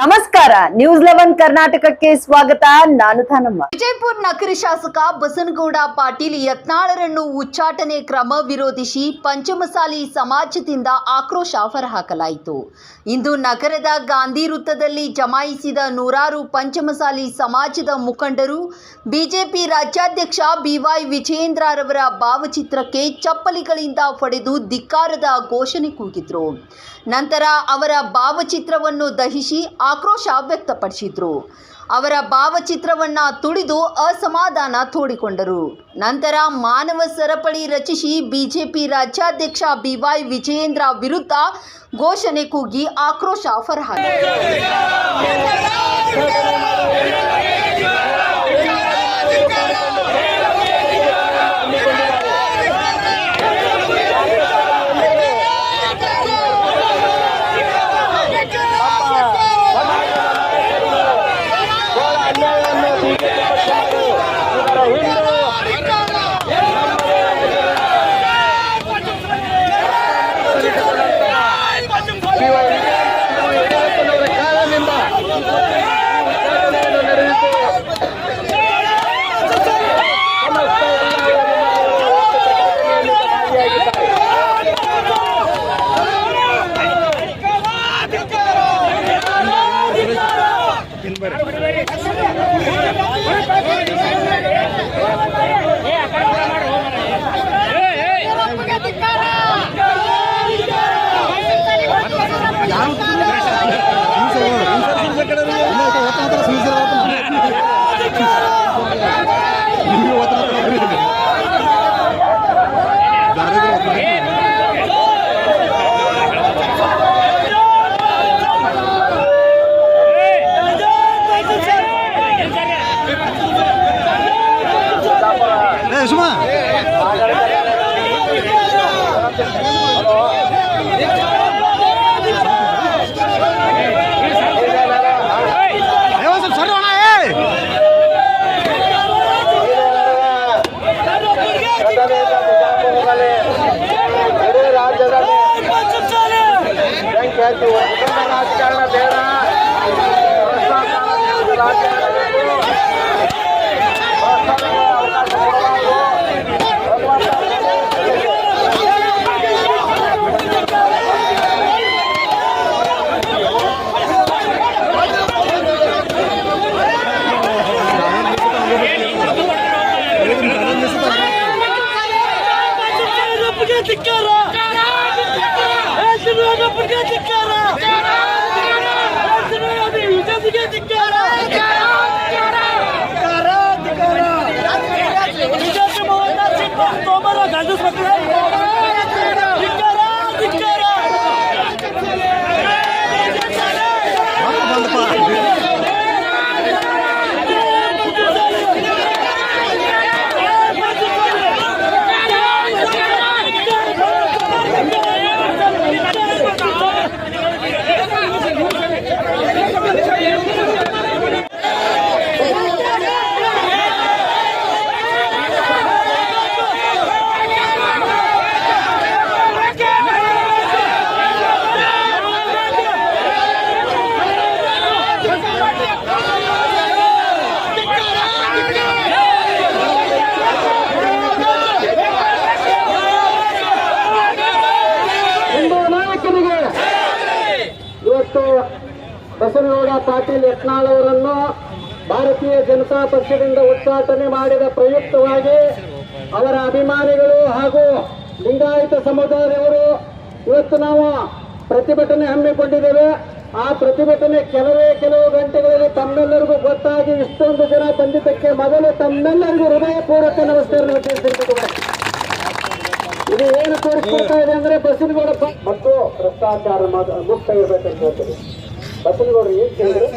ನಮಸ್ಕಾರ news eleven ಕರ್ನಾಟಕಕ್ಕೆ ಸ್ವಾಗತ. ನಾನು ಥಾನಮ್ಮ ವಿಜಯಪುರ ನಗರ ಶಾಸಕ ಬಸನಗೌಡ ಪಾಟೀಲ್ ಯತ್ನಾಳರನ್ನು ಉಚ್ಚಾಟನೆ ಕ್ರಮ ವಿರೋಧಿಸಿ ಪಂಚಮಸಾಲಿ ಸಮಾಜದಿಂದ ಆಕ್ರೋಶ ಹೊರಹಾಕಲಾಯಿತು. ಇಂದು ನಗರದ ಗಾಂಧಿ ವೃತ್ತದಲ್ಲಿ ಜಮಾಯಿಸಿದ ನೂರಾರು ಪಂಚಮಸಾಲಿ ಸಮಾಜದ ಮುಖಂಡರು ಬಿಜೆಪಿ ರಾಜ್ಯಾಧ್ಯಕ್ಷ ಬಿವೈ ವಿಜಯೇಂದ್ರರವರ ಭಾವಚಿತ್ರಕ್ಕೆ ಚಪ್ಪಲಿಗಳಿಂದ ಹೊಡೆದು ಧಿಕ್ಕಾರದ ಘೋಷಣೆ ಕೂಗಿದ್ರು. ನಂತರ ಅವರ ಭಾವಚಿತ್ರವನ್ನು ದಹಿಸಿ ಆಕ್ರೋಶ ವ್ಯಕ್ತಪಡಿಸಿದರು. ಅವರ ಭಾವಚಿತ್ರವನ್ನು ತುಳಿದು ಅಸಮಾಧಾನ ತೋಡಿಕೊಂಡರು. ನಂತರ ಮಾನವ ಸರಪಳಿ ರಚಿಸಿ ಬಿಜೆಪಿ ರಾಜ್ಯಾಧ್ಯಕ್ಷ ಬಿವೈ ವಿಜಯೇಂದ್ರ ವಿರುದ್ಧ ಘೋಷಣೆ ಕೂಗಿ ಆಕ್ರೋಶ ಹೊರಹಾಕಿದರು. ಬಸವನಗೌಡ ಪಾಟೀಲ್ ಯತ್ನಾಳ್ ಅವರನ್ನು ಭಾರತೀಯ ಜನತಾ ಪಕ್ಷದಿಂದ ಉಚ್ಚಾಟನೆ ಮಾಡಿದ ಪ್ರಯುಕ್ತವಾಗಿ ಅವರ ಅಭಿಮಾನಿಗಳು ಹಾಗೂ ಲಿಂಗಾಯತ ಸಮುದಾಯದವರು ಇವತ್ತು ನಾವು ಪ್ರತಿಭಟನೆ ಹಮ್ಮಿಕೊಂಡಿದ್ದೇವೆ. ಆ ಪ್ರತಿಭಟನೆ ಕೆಲವೇ ಕೆಲವು ಗಂಟೆಗಳಲ್ಲಿ ತಮ್ಮೆಲ್ಲರಿಗೂ ಗೊತ್ತಾಗಿ ಇಷ್ಟೊಂದು ಜನ ಬಂದಿದ್ದಕ್ಕೆ ಮೊದಲು ತಮ್ಮೆಲ್ಲರಿಗೂ ಹೃದಯಪೂರ್ವಕ ನಮಸ್ಕಾರ ತಿಳಿಸಿರ್ತದೆ ಇದು ಏನು ತೋರಿಸ್ಕೊಳ್ತಾ ಇದೆ ಅಂದ್ರೆ ಪ- ಮತ್ತು ಭ್ರಷ್ಟಾಚಾರ ಮುಕ್ತ ಇರಬೇಕಂತ ಹೇಳ್ತಾರೆ ಬಸವನಗೌಡರು ಏನ್ ಕೇಳಿದ್ರು?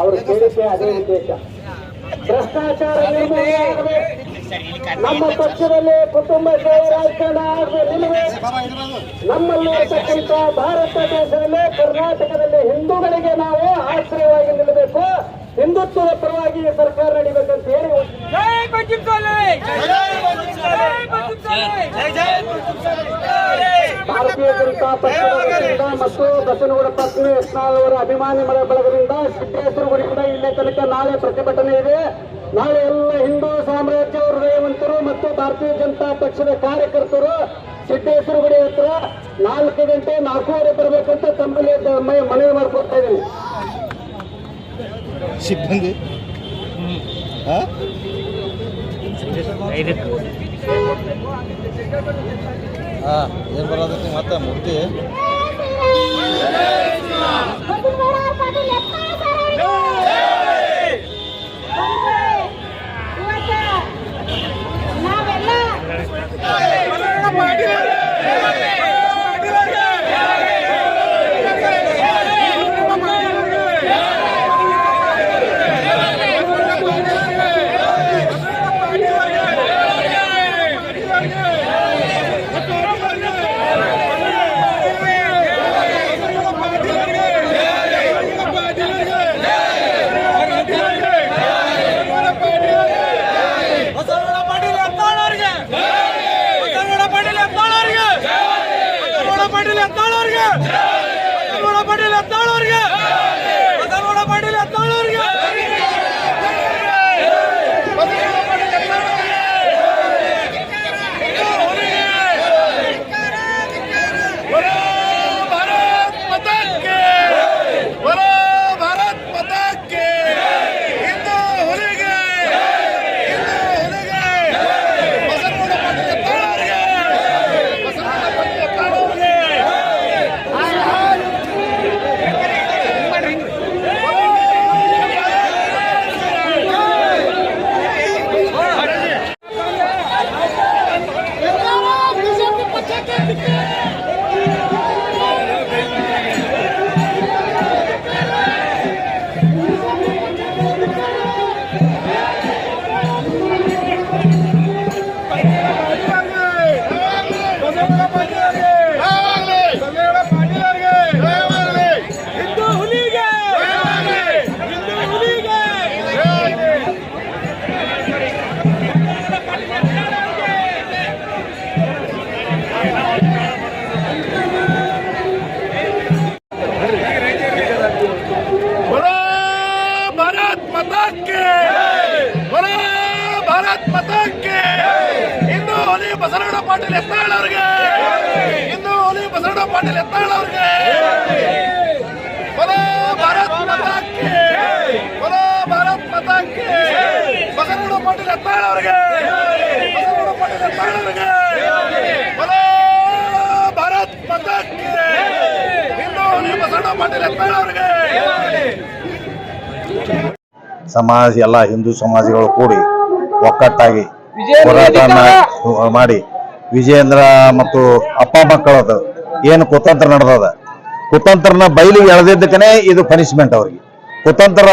ಅವರು? ಕೇಳಿದ್ದೆ ಅದೇ ಉದ್ದೇಶ. ಭ್ರಷ್ಟಾಚಾರ ನಮ್ಮ ಪಕ್ಷದಲ್ಲಿ ಕುಟುಂಬ ರಾಜಕಾರಣ. ನಮ್ಮಲ್ಲಿ ಇರತಕ್ಕಂತ ಭಾರತ ದೇಶದಲ್ಲಿ ಕರ್ನಾಟಕದಲ್ಲಿ ಹಿಂದೂಗಳಿಗೆ ನಾವು ಆಶ್ರಯವಾಗಿ ನಿಲ್ಲಬೇಕು. ಹಿಂದುತ್ವದ ಪರವಾಗಿ ಸರ್ಕಾರ ನಡೀಬೇಕಂತ ಹೇಳಿ ಭಾರತೀಯ ಜನತಾ ಪಕ್ಷದ ಮತ್ತು ಬಸನಗೌಡ ಪತ್ನಿ ಯತ್ನಾಳ್ ಅವರ ಅಭಿಮಾನಿ ಮಳೆ ಬಳಗದಿಂದ ಸಿದ್ದೇಶ್ವರಗುಡಿಯಿಂದ ಇಲ್ಲೇ ತನಕ ನಾಳೆ ಪ್ರತಿಭಟನೆ ಇದೆ ನಾಳೆ ಎಲ್ಲ ಹಿಂದೂ ಸಾಮ್ರಾಜ್ಯ ಹೃದಯವಂತರು ಮತ್ತು ಭಾರತೀಯ ಜನತಾ ಪಕ್ಷದ ಕಾರ್ಯಕರ್ತರು ಸಿದ್ದೇಶ್ವರಗುಡಿ ಹತ್ರ ನಾಲ್ಕು ಗಂಟೆ ನಾಲ್ಕೂವರೆ ಬರಬೇಕಂತ ತಮ್ಮಲ್ಲಿ ಮನವಿ ಮಾಡ್ಕೊಡ್ತಾ ಇದ್ದೀನಿ ಸಿಬ್ಬಂದಿ? ಹಾ? ಹಾ ಏನ್ ಬರೋದಕ್ಕೆ ಮತ್ತೆ ಮೂರ್ತಿ? ಸಮಾಜ ಎಲ್ಲ ಹಿಂದೂ ಸಮಾಜಗಳು ಕೂಡಿ ಒಕ್ಕಟ್ಟಾಗಿ ಹೋರಾಟವನ್ನ ಮಾಡಿ ವಿಜೇಂದ್ರ ಮತ್ತು ಅಪ್ಪ ಮಕ್ಕಳದು ಏನು ಕುತಂತ್ರ ನಡೆದದ? ಕುತಂತ್ರನ ಬಯಲಿಗೆ ಎಳೆದಿದ್ದಕ್ಕನೇ ಇದು ಪನಿಷ್ಮೆಂಟ್ ಅವ್ರಿಗೆ. ಕುತಂತ್ರ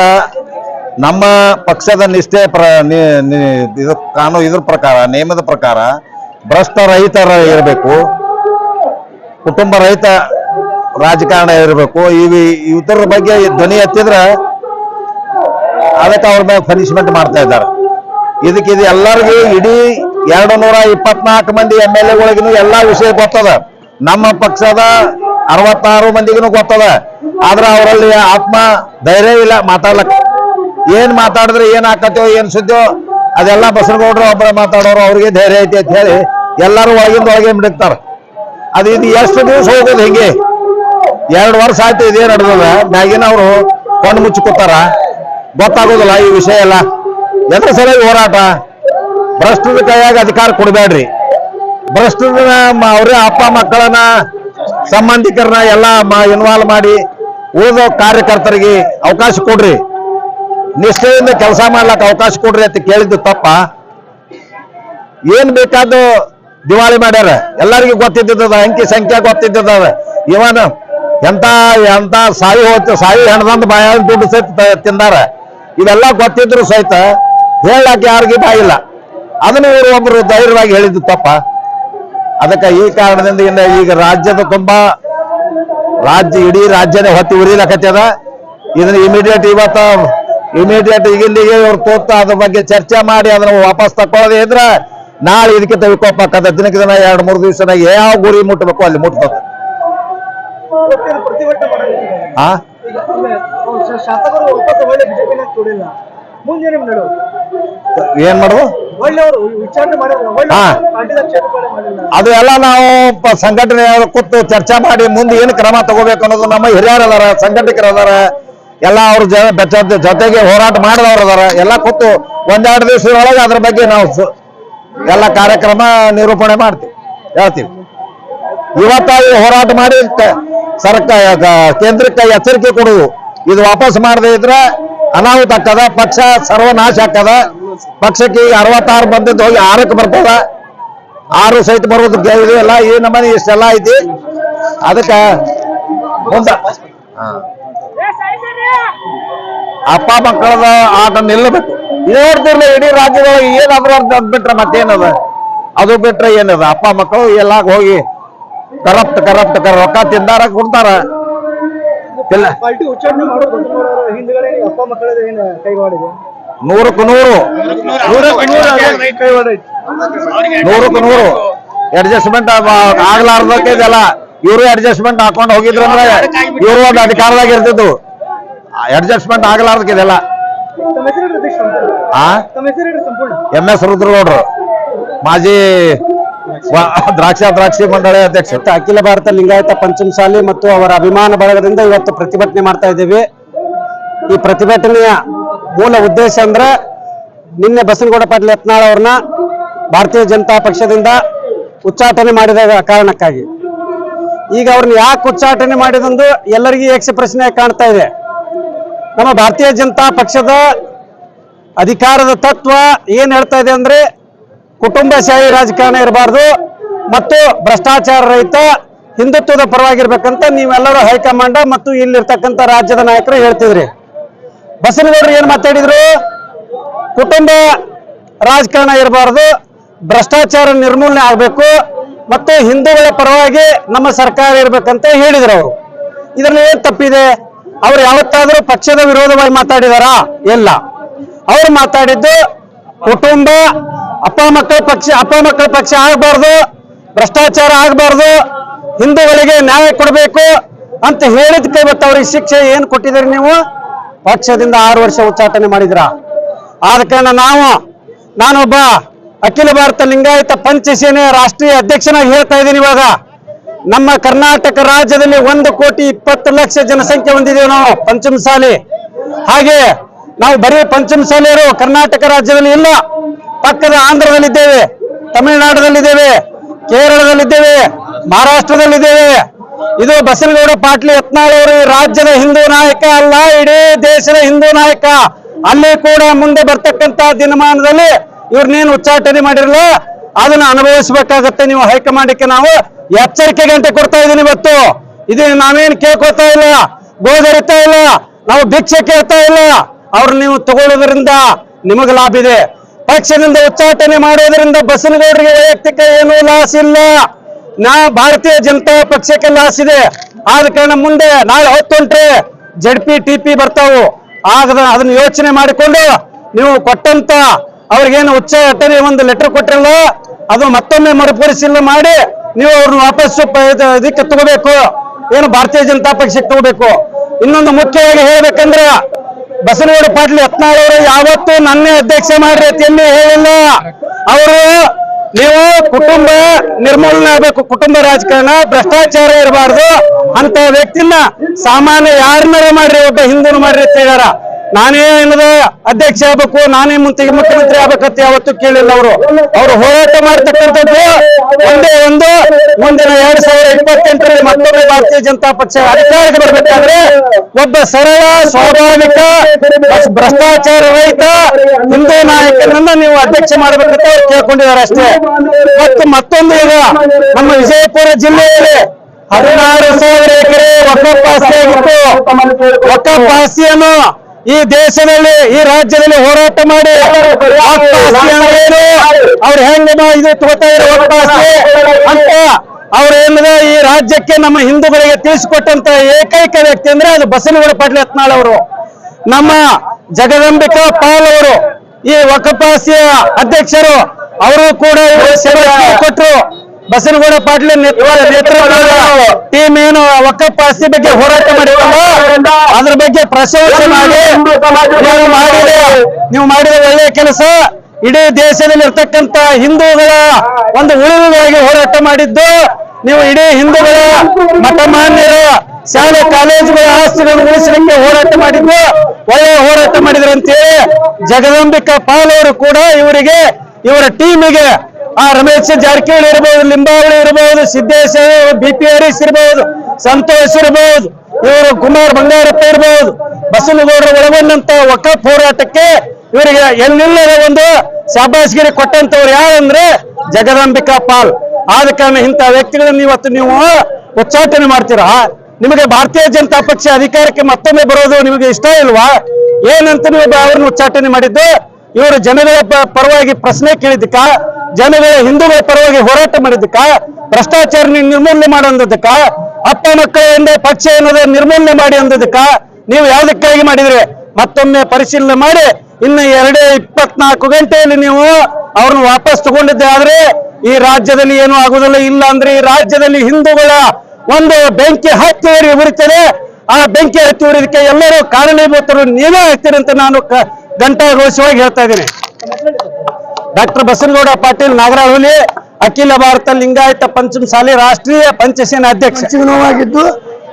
ನಮ್ಮ ಪಕ್ಷದ ನಿಷ್ಠೆ ಪ್ರ ನಿ- ನಿ- ಇದು ಕಾನೂನು ಇದ್ರ ಪ್ರಕಾರ ನಿಯಮದ ಪ್ರಕಾರ ಭ್ರಷ್ಟ ರಹಿತರ ಇರಬೇಕು. ಕುಟುಂಬ ರಹಿತ ರಾಜಕಾರಣ ಇರಬೇಕು. ಇವು ಇತರ ಬಗ್ಗೆ ಧ್ವನಿ ಎತ್ತಿದ್ರೆ ಅದಕ್ಕೆ ಅವ್ರ ಮೇಲೆ ಪನಿಷ್ಮೆಂಟ್ ಮಾಡ್ತಾ ಇದ್ದಾರೆ. ಇದಕ್ಕೆ ಇದು ಎಲ್ಲರಿಗೂ ಇಡೀ ಎರಡು ನೂರ ಇಪ್ಪತ್ನಾಲ್ಕು ಮಂದಿ ಎಂ ಎಲ್ ಎಗಳಿಗೂ ಎಲ್ಲ ವಿಷಯ ಗೊತ್ತದ. ನಮ್ಮ ಪಕ್ಷದ ಅರವತ್ತಾರು ಮಂದಿಗೂ ಗೊತ್ತದ. ಆದ್ರೆ ಅವರಲ್ಲಿ ಆತ್ಮ ಧೈರ್ಯ ಇಲ್ಲ ಮಾತಾಡ್ಲಕ್ ಏನ್ ಮಾತಾಡಿದ್ರೆ ಏನ್ ಆಕತ್ತೋ, ಏನ್ ಸುದ್ದೋ ಅದೆಲ್ಲ ಬಸನಗೌಡರು ಒಬ್ಬರ ಮಾತಾಡೋರು, ಅವ್ರಿಗೆ ಧೈರ್ಯ ಐತಿ ಅಂತ ಹೇಳಿ ಎಲ್ಲರೂ ಒಳಗಿಂದ ಒಳಗೆ ಮಿಡಕ್ತಾರೆ. ಅದು ಇದು ಎಷ್ಟು ದಿವಸ ಹೋಗೋದು ಹಿಂಗೆ? ಎರಡು ವರ್ಷ ಆಯ್ತು ಇದೇ ನಡೆದದ. ಮ್ಯಾಗಿನ ಅವರು ಕಣ್ಣು ಮುಚ್ಚಿಕೊತಾರ ಗೊತ್ತಾಗೋದಿಲ್ಲ ಈ ವಿಷಯ ಎಲ್ಲ. ಎದ್ರ ಸರಿಯಾಗಿ ಹೋರಾಟ? ಭ್ರಷ್ಟರ ಕೈಯಾಗ ಅಧಿಕಾರ ಕೊಡಬೇಡ್ರಿ. ಭ್ರಷ್ಟರನ್ನ ಅವ್ರೇ ಅಪ್ಪ ಮಕ್ಕಳನ್ನ, ಸಂಬಂಧಿಕರನ್ನ ಎಲ್ಲ ಇನ್ವಾಲ್ವ್ ಮಾಡಿ ಉಳಿದ ಕಾರ್ಯಕರ್ತರಿಗೆ ಅವಕಾಶ ಕೊಡ್ರಿ. ನಿಷ್ಠೆಯಿಂದ ಕೆಲಸ ಮಾಡ್ಲಕ್ಕ ಅವಕಾಶ ಕೊಡ್ರಿ ಅಂತ ಕೇಳಿದ್ದು ತಪ್ಪ. ಏನ್ ಬೇಕಾದ್ದು ದಿವಾಳಿ ಮಾಡ್ಯಾರ. ಎಲ್ಲರಿಗೂ ಗೊತ್ತಿದ್ದದ, ಅಂಕಿ ಸಂಖ್ಯೆ ಗೊತ್ತಿದ್ದದ. ಇವನ್ ಎಂತ ಎಂತ, ಸಾಯಿ ಹೋಗ್ತ, ಸಾಯಿ ಹೆಣದಂತ ಬಾಯ ದುಡ್ಡು ಸಹಿತ ತಿಂದಾರ. ಇದೆಲ್ಲ ಗೊತ್ತಿದ್ರು ಸಹಿತ ಹೇಳಕ್ಕೆ ಯಾರಿಗೂ ಬಾಯಿಲ್ಲ ಅದನ್ನು ಇವರು ಒಬ್ಬರು ಧೈರ್ಯವಾಗಿ ಹೇಳಿದ್ದು ತಪ್ಪ. ಅದಕ್ಕೆ ಈ ಕಾರಣದಿಂದ ಇನ್ನು ಈಗ ರಾಜ್ಯದ ತುಂಬಾ ರಾಜ್ಯ, ಇಡೀ ರಾಜ್ಯನೇ ಹೊತ್ತಿ ಉರಿಲಕತ್ತದ. ಇದನ್ನ ಇಮಿಡಿಯೇಟ್ ಇವತ್ತ ಇಮಿಡಿಯೇಟ್ ಈಗಿಂದಿಗೆ ಇವ್ರು ತೋರ್ತ ಅದ್ರ ಬಗ್ಗೆ ಚರ್ಚೆ ಮಾಡಿ ಅದನ್ನ ವಾಪಸ್ ತಕೊಳ್ಳೋದೇ ಇದ್ರೆ ನಾಳೆ ಇದಕ್ಕೆ ವಿಕೋಪ ದಿನಕ್ಕೆ ದಿನ ಎರಡು, ಮೂರು ದಿವಸನಾಗ ಯಾವ ಗುರಿ ಮುಟ್ಟಬೇಕು ಅಲ್ಲಿ ಮುಟ್ತದ. ಆ? ಏನ್ ಮಾಡುದು? ಅದು ಎಲ್ಲ ನಾವು ಸಂಘಟನೆ ಕೂತು ಚರ್ಚೆ ಮಾಡಿ ಮುಂದೆ ಏನು ಕ್ರಮ ತಗೋಬೇಕು ಅನ್ನೋದು ನಮ್ಮ ಹಿರಿಯರು ಅದಾರ ಸಂಘಟಕರು ಅದಾರ ಎಲ್ಲ ಅವ್ರ ಜೊತೆಗೆ ಹೋರಾಟ ಮಾಡಿದವ್ರು ಅದಾರ. ಎಲ್ಲ ಕೂತು ಒಂದೆರಡು ದಿವಸದೊಳಗೆ ಅದ್ರ ಬಗ್ಗೆ ನಾವು ಎಲ್ಲ ಕಾರ್ಯಕ್ರಮ ನಿರೂಪಣೆ ಮಾಡ್ತೀವಿ. ಹೇಳ್ತೀವಿ. ಇವತ್ತ ಹೋರಾಟ ಮಾಡಿ ಸರ್ಕಾರ ಕೇಂದ್ರಕ್ಕೆ ಎಚ್ಚರಿಕೆ ಕೊಡುವು ಇದು ವಾಪಸ್ ಮಾಡದೆ ಇದ್ರೆ ಅನಾಹುತ ಆಗ್ತದ, ಪಕ್ಷ ಸರ್ವನಾಶ ಆಗ್ತದ. ಪಕ್ಷಕ್ಕೆ ಈಗ ಅರವತ್ತಾರು ಬಂದಿದ್ದು ಹೋಗಿ ಆರಕ್ಕೆ ಬರ್ತದ. ಆರು ಸಹಿತ ಬರೋದು ಎಲ್ಲ ಈ ನಮ್ಮನೆ ಇಷ್ಟೆಲ್ಲ ಐತಿ. ಅದಕ್ಕೆ ಮುಂದ. ಅಪ್ಪ ಮಕ್ಕಳದ ಆಟ ನಿಲ್ಲಬೇಕು. ನೋಡ್ತಿರ್ಲಿ ಇಡೀ ರಾಜ್ಯದೊಳಗೆ ಏನಾದ್ರು ಅಂತ ಅದ್ಬಿಟ್ರೆ ಮತ್ತೇನದ? ಅದು ಬಿಟ್ರೆ ಏನದ? ಅಪ್ಪ ಮಕ್ಕಳು ಎಲ್ಲ ಹೋಗಿ ಕರಪ್ಟ್ ಕರಪ್ಟ್ ಕರ ರೊಕ್ಕ ತಿಂದಾರ ಕೊಡ್ತಾರ. ಇಲ್ಲ. ಪಾರ್ಟಿ ಉಚ್ಚಾಟನೆ ಮಾಡೋದು ಬಸವನಗೌಡರ ಹಿಂದ್ಗಡೆ ಅಪ್ಪ ಮಕ್ಕಳದ ಏನು ಕೈವಾಡಿದೆ? ನೂರಕ್ಕೂ ನೂರು. ನೂರಕ್ಕೆ ನೂರು ಅಡ್ಜಸ್ಟ್ಮೆಂಟ್ ಆಗ್ಲಾರ್ದಕ್ಕೆ ಇದೆಲ್ಲ. ಇವರು ಅಡ್ಜಸ್ಟ್ಮೆಂಟ್ ಹಾಕೊಂಡು ಹೋಗಿದ್ರು ಅಂದ್ರೆ ಇವರು ಒಂದು ಅಧಿಕಾರದಾಗ ಇರ್ತಿದ್ದು ಅಡ್ಜಸ್ಟ್ಮೆಂಟ್ ಆಗ್ಲಾರ್ದಕ್ಕೆ ಇದೆಲ್ಲ. ಎಂ ಎಸ್ ರುದ್ರಗೌಡ್ರು. ಮಾಜಿ ದ್ರಾಕ್ಷಾ ದ್ರಾಕ್ಷಿ ಮಂಡಳಿ ಅಧ್ಯಕ್ಷ ಅಖಿಲ ಭಾರತ ಲಿಂಗಾಯತ ಪಂಚಮಸಾಲಿ ಮತ್ತು ಅವರ ಅಭಿಮಾನ ಬಳಗದಿಂದ ಇವತ್ತು ಪ್ರತಿಭಟನೆ ಮಾಡ್ತಾ ಇದ್ದೀವಿ. ಈ ಪ್ರತಿಭಟನೆಯ ಮೂಲ ಉದ್ದೇಶ ಅಂದ್ರೆ ನಿನ್ನೆ ಬಸನಗೌಡ ಪಾಟೀಲ್ ಯತ್ನಾಳ್ ಅವ್ರನ್ನ ಭಾರತೀಯ ಜನತಾ ಪಕ್ಷದಿಂದ ಉಚ್ಚಾಟನೆ ಮಾಡಿದ ಕಾರಣಕ್ಕಾಗಿ. ಈಗ ಅವ್ರನ್ನ ಯಾಕೆ ಉಚ್ಚಾಟನೆ ಮಾಡಿದಂದು ಎಲ್ಲರಿಗೂ ಯಕ್ಷ ಪ್ರಶ್ನೆ ಕಾಣ್ತಾ ಇದೆ. ನಮ್ಮ ಭಾರತೀಯ ಜನತಾ ಪಕ್ಷದ ಅಧಿಕಾರದ ತತ್ವ ಏನ್ ಹೇಳ್ತಾ ಇದೆ ಅಂದ್ರೆ ಕುಟುಂಬಶಾಹಿ ರಾಜಕಾರಣ ಇರಬಾರ್ದು ಮತ್ತು ಭ್ರಷ್ಟಾಚಾರ ರಹಿತ ಹಿಂದುತ್ವದ ಪರವಾಗಿರ್ಬೇಕಂತ ನೀವೆಲ್ಲರೂ ಹೈಕಮಾಂಡ್ ಮತ್ತು ಇಲ್ಲಿರ್ತಕ್ಕಂಥ ರಾಜ್ಯದ ನಾಯಕರು ಹೇಳ್ತಿದ್ರಿ. ಬಸನಗೌಡರು ಏನು ಮಾತಾಡಿದ್ರು? ಕುಟುಂಬ ರಾಜಕಾರಣ ಇರಬಾರ್ದು, ಭ್ರಷ್ಟಾಚಾರ ನಿರ್ಮೂಲನೆ ಆಗಬೇಕು ಮತ್ತು ಹಿಂದೂಗಳ ಪರವಾಗಿ ನಮ್ಮ ಸರ್ಕಾರ ಇರಬೇಕಂತ ಹೇಳಿದ್ರು ಅವರು. ಇದರಲ್ಲಿ ಏನ್ ತಪ್ಪಿದೆ? ಅವ್ರು ಯಾವತ್ತಾದರೂ ಪಕ್ಷದ ವಿರೋಧವಾಗಿ ಮಾತಾಡಿದಾರಾ? ಇಲ್ಲ. ಅವ್ರು ಮಾತಾಡಿದ್ದು ಕುಟುಂಬ ಅಪ್ಪ ಮಕ್ಕಳ ಪಕ್ಷ, ಅಪ್ಪ ಮಕ್ಕಳ ಪಕ್ಷ ಆಗಬಾರ್ದು, ಭ್ರಷ್ಟಾಚಾರ ಆಗಬಾರ್ದು, ಹಿಂದೂಗಳಿಗೆ ನ್ಯಾಯ ಕೊಡಬೇಕು ಅಂತ ಹೇಳಿದ್ಕೆ ಇವತ್ತು ಅವ್ರಿಗೆ ಶಿಕ್ಷೆ ಏನ್ ಕೊಟ್ಟಿದ್ದೀರಿ ನೀವು? ಪಕ್ಷದಿಂದ ಆರು ವರ್ಷ ಉಚ್ಚಾಟನೆ ಮಾಡಿದ್ರ. ಆದ ಕಾರಣ ನಾವು, ನಾನೊಬ್ಬ ಅಖಿಲ ಭಾರತ ಲಿಂಗಾಯತ ಪಂಚಸೇನೆಯ ರಾಷ್ಟ್ರೀಯ ಅಧ್ಯಕ್ಷನಾಗಿ ಹೇಳ್ತಾ ಇದ್ದೀನಿ ಇವಾಗ. ನಮ್ಮ ಕರ್ನಾಟಕ ರಾಜ್ಯದಲ್ಲಿ ಒಂದು ಕೋಟಿ ಇಪ್ಪತ್ತು ಲಕ್ಷ ಜನಸಂಖ್ಯೆ ಹೊಂದಿದ್ದೇವೆ ನಾವು, ಪಂಚಮಸಾಲಿ. ಹಾಗೆ ನಾವು ಬರೀ ಪಂಚಮಸಾಲಿಯರು ಕರ್ನಾಟಕ ರಾಜ್ಯದಲ್ಲಿ ಇಲ್ಲ. ಪಕ್ಕದ ಆಂಧ್ರದಲ್ಲಿದ್ದೇವೆ, ತಮಿಳುನಾಡದಲ್ಲಿದ್ದೇವೆ, ಕೇರಳದಲ್ಲಿದ್ದೇವೆ, ಮಹಾರಾಷ್ಟ್ರದಲ್ಲಿದ್ದೇವೆ. ಇದು ಬಸನಗೌಡ ಪಾಟೀಲ್ ಯತ್ನಾಳ್ ಅವರು ರಾಜ್ಯದ ಹಿಂದೂ ನಾಯಕ ಅಲ್ಲ, ಇಡೀ ದೇಶದ ಹಿಂದೂ ನಾಯಕ. ಅಲ್ಲಿ ಕೂಡ ಮುಂದೆ ಬರ್ತಕ್ಕಂತ ದಿನಮಾನದಲ್ಲಿ ಇವ್ರನ್ನೇನು ಉಚ್ಚಾಟನೆ ಮಾಡಿರಲ್ಲ, ಅದನ್ನ ಅನುಭವಿಸಬೇಕಾಗತ್ತೆ ನೀವು ಹೈಕಮಾಂಡಕ್ಕೆ ನಾವು. ಎಚ್ಚರಿಕೆ ಗಂಟೆ ಕೊಡ್ತಾ ಇದೀನಿ ಇವತ್ತು. ಇದು ನಾವೇನು ಕೇಳ್ಕೊತಾ ಇಲ್ಲ ಗೋದರಿತಾ ಇಲ್ಲ, ನಾವು ಭಿಕ್ಷೆ ಕೇಳ್ತಾ ಇಲ್ಲ. ಅವ್ರು ನೀವು ತಗೊಳ್ಳೋದ್ರಿಂದ ನಿಮಗೆ ಲಾಭ ಇದೆ. ಪಕ್ಷದಿಂದ ಉಚ್ಚಾಟನೆ ಮಾಡೋದ್ರಿಂದ ಬಸನಗೌಡರಿಗೆ ವೈಯಕ್ತಿಕ ಏನೂ ಲಾಸ್ ಇಲ್ಲ. ನಾ ಭಾರತೀಯ ಜನತಾ ಪಕ್ಷಕ್ಕೆ ಲಾಸ್ ಇದೆ. ಆದ ಕಾರಣ ಮುಂದೆ ನಾಳೆ ಹೊತ್ತೊಂಟ್ರೆ ಜಡ್ ಪಿ, ಟಿ ಪಿ ಬರ್ತಾವು. ಆಗದ ಅದನ್ನ ಯೋಚನೆ ಮಾಡಿಕೊಂಡು ನೀವು ಕೊಟ್ಟಂತ ಅವ್ರಿಗೇನು ಉಚ್ಚಾಟನೆ ಒಂದು ಲೆಟರ್ ಕೊಟ್ಟಿರಲ್ಲ ಅದು ಮತ್ತೊಮ್ಮೆ ಮರುಪರಿಶೀಲನೆ ಮಾಡಿ ನೀವು ಅವ್ರನ್ನ ವಾಪಸ್ಸು ಇದಕ್ಕೆ ತಗೋಬೇಕು. ಏನು ಭಾರತೀಯ ಜನತಾ ಪಕ್ಷಕ್ಕೆ ತಗೋಬೇಕು. ಇನ್ನೊಂದು ಮುಖ್ಯವಾಗಿ ಹೇಳ್ಬೇಕಂದ್ರೆ ಬಸನಗೌಡ ಪಾಟೀಲ್ ಯತ್ನಾಳ್ ಅವರು, ಯಾವತ್ತೂ ನನ್ನೇ ಅಧ್ಯಕ್ಷ ಮಾಡ್ರಿ ಅಂತ ಹೇಳಿಲ್ಲ. ಅವರು ನೀವು ಕುಟುಂಬ ನಿರ್ಮೂಲನೆ ಆಗಬೇಕು, ಕುಟುಂಬ ರಾಜಕಾರಣ, ಭ್ರಷ್ಟಾಚಾರ ಇರಬಾರ್ದು. ಅಂತ ವ್ಯಕ್ತಿನ ಸಾಮಾನ್ಯ ಯಾರನ್ನಾರ ಮಾಡ್ರಿ, ಒಬ್ಬ ಹಿಂದೂನು ಮಾಡ್ರಿ ಅಂತ ಹೇಳ್ಯಾರ. ನಾನೇ ಏನದ ಅಧ್ಯಕ್ಷ ಆಗ್ಬೇಕು, ನಾನೇ ಮುಂದೆ ಮುಖ್ಯಮಂತ್ರಿ ಆಗ್ಬೇಕಂತ ಯಾವತ್ತು ಕೇಳಿಲ್ಲ ಅವರು. ಅವರು ಹೋರಾಟ ಮಾಡ್ತಕ್ಕಂಥದ್ದು ಒಂದೇ ಒಂದು, ಮುಂದಿನ ಎರಡ್ ಸಾವಿರದ ಇಪ್ಪತ್ತೆಂಟರಲ್ಲಿ ಮತ್ತೊಮ್ಮೆ ಭಾರತೀಯ ಜನತಾ ಪಕ್ಷ ಅಧಿಕಾರಕ್ಕೆ ಬರ್ಬೇಕಾದ್ರೆ ಒಬ್ಬ ಸರಳ, ಸ್ವಾಭಾವಿಕ ಭ್ರಷ್ಟಾಚಾರ ರಹಿತ ಹಿಂದೂ ನಾಯಕರನ್ನ ನೀವು ಅಧ್ಯಕ್ಷ ಮಾಡಬೇಕಂತ ಅವ್ರು ಕೇಳ್ಕೊಂಡಿದ್ದಾರೆ ಅಷ್ಟೇ. ಮತ್ತು ಮತ್ತೊಂದು ಈಗ ನಮ್ಮ ವಿಜಯಪುರ ಜಿಲ್ಲೆಯಲ್ಲಿ ಹದಿನಾರು ಸಾವಿರ ಎಕರೆ ಒಕ್ಕಪ್ಪ ಆಸ್ತಿ ಆಗಿತ್ತು. ಒಕ್ಕಪ್ಪ ಆಸ್ತಿಯನ್ನು ಈ ದೇಶದಲ್ಲಿ, ಈ ರಾಜ್ಯದಲ್ಲಿ ಹೋರಾಟ ಮಾಡಿ. ಏನು? ಅವ್ರು ಹೆಂಗ ಇದು ತಗೋತಾ ಇರೋ ಅಂತ ಅವ್ರು ಏನಿದೆ? ಈ ರಾಜ್ಯಕ್ಕೆ ನಮ್ಮ ಹಿಂದೂಗಳಿಗೆ ತಿಳಿಸಿಕೊಟ್ಟಂತ ಏಕೈಕ ವ್ಯಕ್ತಿ ಅಂದ್ರೆ ಅದು ಬಸನಗೌಡ ಪಾಟೀಲ್ ಯತ್ನಾಳ್ ಅವರು. ನಮ್ಮ ಜಗದಂಬಿಕಾ ಪಾಲ್ ಅವರು. ಈ ವಕಪಾಸಿಯ ಅಧ್ಯಕ್ಷರು. ಅವರು ಕೂಡ ಕೊಟ್ಟರು. ಬಸನಗೌಡ ಪಾಟೀಲ್ ನೇತೃತ್ವದ ಟೀಮ್ ಏನು ಒಕ್ಕಪ್ಪ ಆಸ್ತಿ ಬಗ್ಗೆ ಹೋರಾಟ ಮಾಡಿಕೊಂಡು ಅದ್ರ ಬಗ್ಗೆ ಪ್ರಶಂಸೆ ಮಾಡಿ ನೀವು ಮಾಡಿದ ನೀವು ಮಾಡಿದ ಒಳ್ಳೆಯ ಕೆಲಸ. ಇಡೀ ದೇಶದಲ್ಲಿ ಇರ್ತಕ್ಕಂತ ಹಿಂದೂಗಳ ಒಂದು ಉಳಿವಿಗಾಗಿ ಹೋರಾಟ ಮಾಡಿದ್ದು. ನೀವು ಇಡೀ ಹಿಂದೂಗಳ ಮಠಮಾನ್ಯರ ಶಾಲೆ ಕಾಲೇಜುಗಳ ಆಸ್ತಿಗಳನ್ನು ಉಳಿಸಲಿಕ್ಕೆ ಹೋರಾಟ ಮಾಡಿದ್ದು. ಒಳ್ಳೆಯ ಹೋರಾಟ ಮಾಡಿದ್ರು ಜಗದಾಂಬಿಕಾ ಜಗದಂಬಿಕಾ ಪಾಲ್ ಅವರು ಕೂಡ ಇವರಿಗೆ ಇವರ ಟೀಮಿಗೆ ಆ ರಮೇಶ್ ಜಾರಕಿಹೊಳಿ ಇರ್ಬೋದು, ಲಿಂಬಾವಳಿ ಇರ್ಬೋದು ಸಿದ್ದೇಶ ಬಿ ಪಿ ಹರೀಶ್ ಇರ್ಬೋದು, ಸಂತೋಷ್ ಇರ್ಬೋದು, ಇವರು ಕುಮಾರ್ ಬಂಗಾರಪ್ಪ ಇರ್ಬೋದು ಬಸವನಗೌಡರು ಒಳಗೊಂಡಂತ ಒಕ್ಕ ಹೋರಾಟಕ್ಕೆ ಇವರಿಗೆ ಎಲ್ಲಿಲ್ಲದ ಒಂದು ಶಾಬಾಷ್ಗಿರಿ ಕೊಟ್ಟಂತವ್ರು ಯಾರಂದ್ರೆ ಜಗದಾಂಬಿಕಾ ಪಾಲ್. ಆದ ಕಾರಣ ಇಂಥ ವ್ಯಕ್ತಿಗಳನ್ನ ಇವತ್ತು ನೀವು ಉಚ್ಚಾಟನೆ ಮಾಡ್ತೀರಾ? ನಿಮಗೆ ಭಾರತೀಯ ಜನತಾ ಪಕ್ಷ ಅಧಿಕಾರಕ್ಕೆ ಮತ್ತೊಮ್ಮೆ ಬರೋದು ನಿಮಗೆ ಇಷ್ಟ ಇಲ್ವಾ? ಏನಂತ ನೀವು ಅವ್ರನ್ನ ಉಚ್ಚಾಟನೆ ಮಾಡಿದ್ದು? ಇವರು ಪ- ಪರವಾಗಿ ಪ್ರಶ್ನೆ ಕೇಳಿದ್ದಕ್ಕ ಜನಗಳ ಹಿಂದೂಗಳ ಪರವಾಗಿ ಹೋರಾಟ ಮಾಡಿದ್ದಕ್ಕ, ಭ್ರಷ್ಟಾಚಾರ ನಿರ್ಮೂಲನೆ ಮಾಡೋದಕ್ಕ ಅಪ್ಪ ಮಕ್ಕಳಿಂದ ಪಕ್ಷ ಏನದ ನಿರ್ಮೂಲನೆ ಮಾಡಿ ಅಂದದಕ್ಕ ನೀವು ಯಾವುದಕ್ಕಾಗಿ ಮಾಡಿದ್ರಿ? ಮತ್ತೊಮ್ಮೆ ಪರಿಶೀಲನೆ ಮಾಡಿ, ಇನ್ನು ಎರಡೇ ಇಪ್ಪತ್ನಾಲ್ಕು ಗಂಟೆಯಲ್ಲಿ ನೀವು ಅವ್ರನ್ನ ವಾಪಸ್ ತಗೊಂಡಿದ್ದೆ, ಆದ್ರೆ ಈ ರಾಜ್ಯದಲ್ಲಿ ಏನು ಆಗುದಿಲ್ಲ ಇಲ್ಲ ಅಂದ್ರೆ ಈ ರಾಜ್ಯದಲ್ಲಿ ಹಿಂದೂಗಳ ಒಂದು ಬೆಂಕಿ ಹತ್ತಿ ಉರಿ ಉರಿತದೆ. ಆ ಬೆಂಕಿ ಹತ್ತಿ ಉರಿದಕ್ಕೆ ಎಲ್ಲರೂ ಕಾರಣೀಭೂತರು ನೀವೇ ಆಗ್ತೀರಿ ಅಂತ ನಾನು ಕ- ಘಂಟಾಘೋಷವಾಗಿ ಹೇಳ್ತಾ ಇದ್ದೀನಿ. ಡಾಕ್ಟರ್ ಬಸನಗೌಡ ಪಾಟೀಲ್ ನಾಗರಹೊಳಿ ಅಖಿಲ ಭಾರತ ಲಿಂಗಾಯತ ಪಂಚಮಸಾಲಿ ರಾಷ್ಟ್ರೀಯ ಪಂಚಸೇನಾ ಅಧ್ಯಕ್ಷ. ನೋವಾಗಿದ್ದು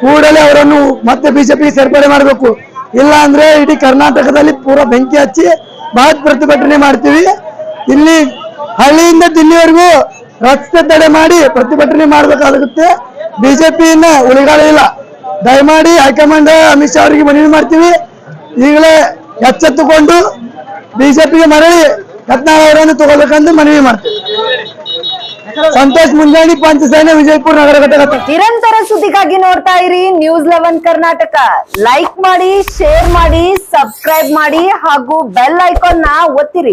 ಕೂಡಲೇ ಅವರನ್ನು ಮತ್ತೆ ಬಿಜೆಪಿ ಸೇರ್ಪಡೆ ಮಾಡಬೇಕು. ಇಲ್ಲ ಅಂದ್ರೆ ಇಡೀ ಕರ್ನಾಟಕದಲ್ಲಿ ಪೂರಾ ಬೆಂಕಿ ಹಚ್ಚಿ ಬೃಹತ್ ಪ್ರತಿಭಟನೆ ಮಾಡ್ತೀವಿ. ಇಲ್ಲಿ ಹಳ್ಳಿಯಿಂದ ದಿಲ್ಲಿವರೆಗೂ ರಸ್ತೆ ತಡೆ ಮಾಡಿ ಪ್ರತಿಭಟನೆ ಮಾಡಬೇಕಾಗುತ್ತೆ. ಉಳಿಗಾಲ ಇಲ್ಲ. ದಯಮಾಡಿ ಹೈಕಮಾಂಡ್ ಅಮಿತ್ ಶಾ ಅವರಿಗೆ ಮನವಿ ಮಾಡ್ತೀವಿ. ಈಗಲೇ ಎಚ್ಚೆತ್ತುಕೊಂಡು ಬಿಜೆಪಿಗೆ ಮರಳಿ ಯತ್ನಾಳ್ ಅವರನ್ನು ತಗೋಬೇಕಂದು ಮನವಿ ಮಾಡ್ತೀವಿ. ಸಂತೋಷ್ ಮುಂಜಾನಿ ಪಂಚಸೇನೆ ವಿಜಯಪುರ ನಗರ ಘಟಕ ನಿರಂತರ ಸುದ್ದಿಗಾಗಿ ನೋಡ್ತಾ ಇರಿ ನ್ಯೂಸ್ ಲೆವೆನ್ ಕರ್ನಾಟಕ. ಲೈಕ್ ಮಾಡಿ ಶೇರ್ ಮಾಡಿ ಸಬ್ಸ್ಕ್ರೈಬ್ ಮಾಡಿ ಹಾಗೂ ಬೆಲ್ ಐಕಾನ್ನ ಒತ್ತಿರಿ.